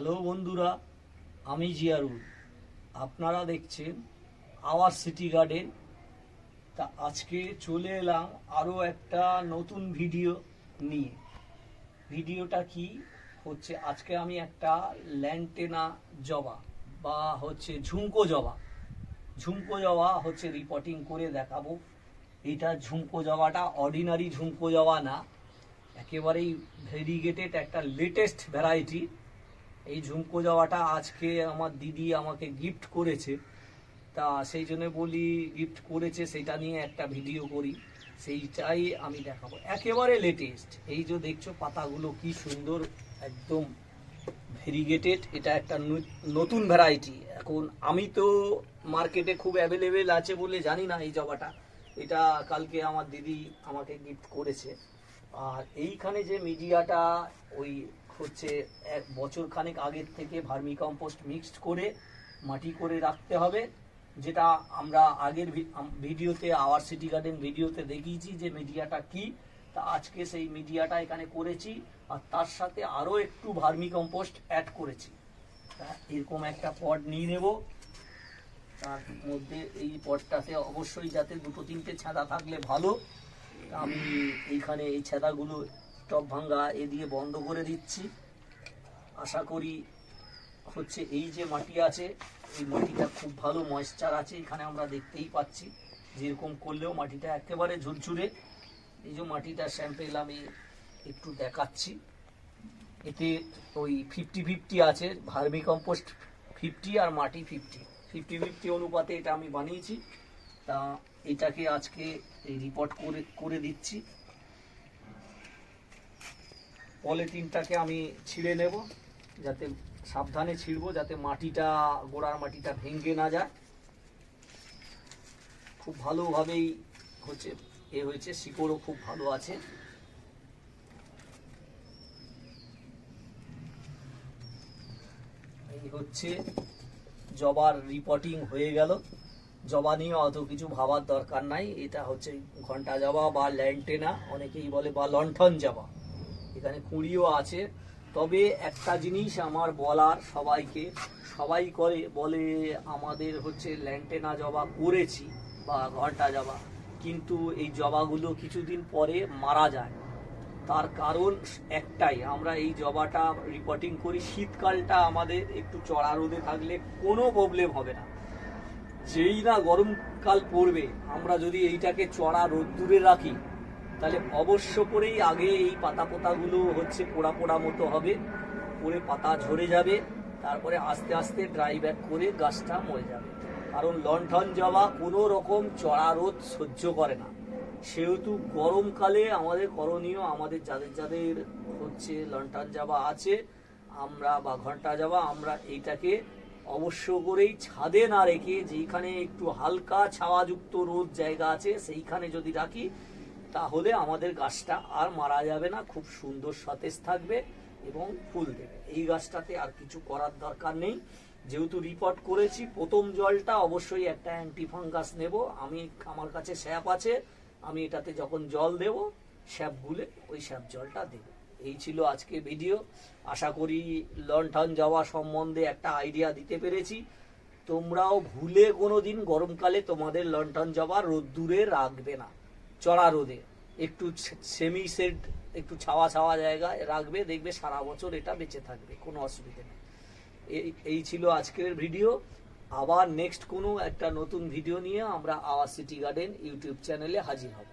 Hello বন্ধুরা, আমি জিয়ারুল। আপনারা দেখছেন আওয়ার সিটি গার্ডেন। তা আজকে চলে এলাম আরও একটা নতুন ভিডিও নিয়ে। ভিডিওটা কি? হচ্ছে আজকে আমি একটা ল্যান্টেনা জবা বা হচ্ছে ঝুমকো জবা। ঝুমকো জবা হচ্ছে রিপোর্টিং করে দেখাবো। এইটা ঝুমকো জবাটা অর্ডিনারি ঝুমকো জবা না, একেবারেই ভেরিগেটেড একটা লেটেস্ট ভ্যারাইটি এই ঝুমকো জবাটা আজকে আমার দিদি আমাকে গিফট করেছে। তা সেই জন্য বলি গিফট করেছে, সেটা নিয়ে একটা ভিডিও করি। সেইটাই আমি দেখাবো। একেবারে লেটেস্ট এই যে দেখছ পাতাগুলো কি সুন্দর, একদম ভেরিগেটেড এটা একটা নতুন ভ্যারাইটি এখন আমি তো মার্কেটে খুব অ্যাভেলেবেল আছে বলে জানি না এই জবাটা এটা কালকে আমার দিদি আমাকে গিফট করেছে। আর এইখানে যে মিডিয়াটা ওই হচ্ছে এক বছর খানেক আগের থেকে ভার্মি কম্পোস্ট মিক্সড করে মাটি করে রাখতে হবে, যেটা আমরা আগের ভিডিওতে, আওয়ার সিটি গার্ডেন ভিডিওতে দেখিয়েছি যে মিডিয়াটা কি। তা আজকে সেই মিডিয়াটা এখানে করেছি, আর তার সাথে আরও একটু ভার্মি কম্পোস্ট অ্যাড করেছি। এরকম একটা পট নিয়ে নেব। তার মধ্যে এই পটটাতে অবশ্যই যাতে দুটো তিনটে ছাদা থাকলে ভালো। আমি এইখানে এই ছাদাগুলো টপ ভাঙ্গা এ দিয়ে বন্ধ করে দিচ্ছি। আশা করি হচ্ছে এই যে মাটি আছে, এই মাটিটা খুব ভালো ময়েশ্চার আছে, এখানে আমরা দেখতেই পাচ্ছি। যেরকম করলেও মাটিটা একেবারে ঝুরঝুরে। এই যে মাটিটা স্যাম্পেল আমি একটু দেখাচ্ছি। এতে ওই ফিফটি ফিফটি আছে ভার্মি কম্পোস্ট ফিফটি আর মাটি ফিফটি ফিফটি ফিফটি অনুপাতে এটা আমি বানিয়েছি। তা এটাকে আজকে রিপোর্ট করে করে দিচ্ছি। পলিথিনটাকে আমি ছিঁড়ে নেব, যাতে সাবধানে ছিঁড়বো, যাতে মাটিটা, গোড়ার মাটিটা ভেঙে না যায়। খুব ভালোভাবেই হচ্ছে, এ হয়েছে, শিকড়ও খুব ভালো আছে। এই হচ্ছে, জবার রিপোর্টিং হয়ে গেল। জবা নিয়ে অত কিছু ভাবার দরকার নাই, এটা হচ্ছে ঘণ্টা জবা বা ল্যান্টেনা অনেকেই বলে বা লণ্ঠন জবা। এখানে কুঁড়িও আছে। তবে একটা জিনিস আমার বলার সবাইকে, সবাই করে, বলে আমাদের হচ্ছে ল্যান্টেনা জবা করেছি বা ঘণ্টা জবা। কিন্তু এই জবাগুলো কিছুদিন পরে মারা যায়। তার কারণ একটাই, আমরা এই জবাটা রিপোর্টিং করি, শীতকালটা আমাদের একটু চড়া রোদে থাকলে কোনো প্রবলেম হবে না। যেই না গরমকাল পড়বে, আমরা যদি এইটাকে চড়া রোদ্দুরে রাখি তাহলে অবশ্য করেই আগে এই পাতা পোতাগুলো হচ্ছে পোড়া পোড়া মতো হবে পরে পাতা ঝরে যাবে, তারপরে আস্তে আস্তে ড্রাই ব্যাক করে গাছটা মরে যাবে। কারণ লণ্ঠন জবা কোনো রকম চড়া রোদ সহ্য করে না। সেহেতু গরমকালে আমাদের করণীয়, আমাদের যাদের যাদের হচ্ছে লণ্ঠন জবা আছে, আমরা বা ঘণ্টা জবা, আমরা এইটাকে অবশ্য করেই ছাদে না রেখে যেখানে একটু হালকা ছাওয়াযুক্ত রোদ জায়গা আছে, সেইখানে যদি রাখি তাহলে আমাদের গাছটা আর মারা যাবে না, খুব সুন্দর সতেজ থাকবে এবং ফুল দেবে। এই গাছটাতে আর কিছু করার দরকার নেই। যেহেতু রিপোর্ট করেছি, প্রথম জলটা অবশ্যই একটা অ্যান্টিফাঙ্গাস নেব। আমি, আমার কাছে স্যাপ আছে, আমি এটাতে যখন জল দেব স্যাপ গুলে ওই স্যাপ জলটা দেব। এই ছিল আজকে ভিডিও আশা করি লন্ঠন যাওয়া সম্বন্ধে একটা আইডিয়া দিতে পেরেছি। তোমরাও ভুলে কোনো দিন গরমকালে তোমাদের লন্ঠন জবা রোদ্দুরে রাখবে না। চড়া রোদে। একটু সেমি সেট একটু ছাওয়া ছাওয়া জায়গায় রাখবে, দেখবে সারা বছর এটা বেঁচে থাকবে, কোনো অসুবিধে নেই। এই ছিল আজকের ভিডিও। আবার নেক্সট কোনো একটা নতুন ভিডিও নিয়ে আমরা আওয়ার সিটি গার্ডেন ইউটিউব চ্যানেলে হাজির হব।